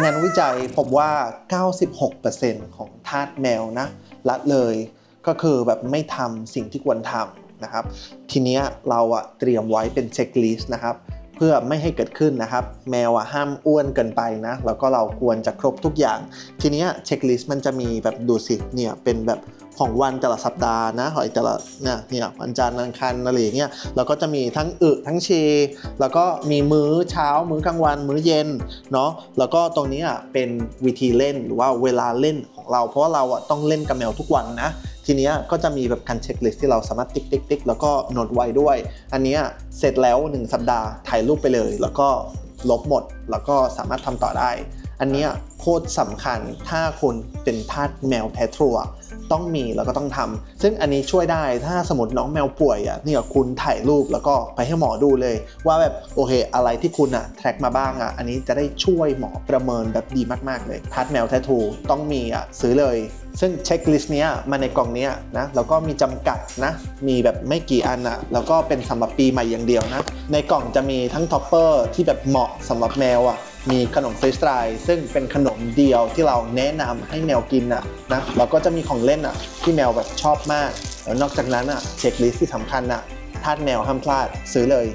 งานวิจัยพบว่า 96%ของทาสแมวนะละเลยก็คือแบบไม่ทำสิ่งที่ควรทำนะครับ ทีเนี้ยเราอะเตรียมไว้เป็นเช็คลิสต์นะครับ พื่อไม่ให้เกิดขึ้นนะครับ แมวอะห้ามอ้วนเกินไปนะ แล้วก็เราควรจะครบทุกอย่าง ทีนี้เช็คลิสต์มันจะมีแบบดูสิเนี่ยเป็นแบบของวันแต่ละสัปดาห์นะหอยแต่ละเนี่ยเนี่ยวันจันทร์อังคารอะไรอย่างเงี้ยแล้วก็จะมีทั้งอึทั้งเชแล้วก็มีมื้อเช้า มื้อกลางวัน มื้อเย็นเนาะแล้วก็ตรงนี้อะเป็นวิธีเล่นหรือว่าเวลาเล่นของ เราเพราะว่าเราอะต้องเล่นกับแมวทุกวันนะ ทีเนี้ยก็จะมีแบบการเช็คลิสต์ที่เราสามารถติ๊กติ๊กติ๊กแล้วก็โน้ตไว้ด้วย อันเนี้ยเสร็จแล้ว 1 สัปดาห์ถ่ายรูปไปเลย แล้วก็ลบหมดแล้วก็สามารถทำต่อได้ อันเนี้ยโคตรสำคัญถ้าคุณเป็นทาสแมวแท้ทรัว ต้องมีแล้วก็ต้องทำซึ่งอันนี้ช่วยได้ถ้าสมมติน้องแมวป่วยอะเนี่ยคุณถ่ายรูปแล้วก็ไปให้หมอดูเลย ว่าแบบโอเค อะไรที่คุณอะแทร็กมาบ้างอะอันนี้จะได้ช่วยหมอประเมินแบบดีมากๆเลยทัดแมวแททูต้องมีอะซื้อเลยซึ่งเช็คลิสต์เนี้ยมาในกล่องเนี้ยนะแล้วก็มีจำกัดนะ มีแบบไม่กี่อันอะแล้วก็เป็นสำหรับปีใหม่อย่างเดียวนะ ในกล่องจะมีทั้งท็อปเปอร์ที่แบบเหมาะสำหรับแมวอะ มีขนมฟรีสไตล์ซึ่งเป็นขนมเดียวที่เราแนะนำให้แมวกินอะนะเราก็จะมีของเล่นอะที่แมวแบบชอบมากแล้วนอกจากนั้นอะเช็คลิสต์ที่สำคัญอะทาสแมวห้ามพลาดซื้อเลย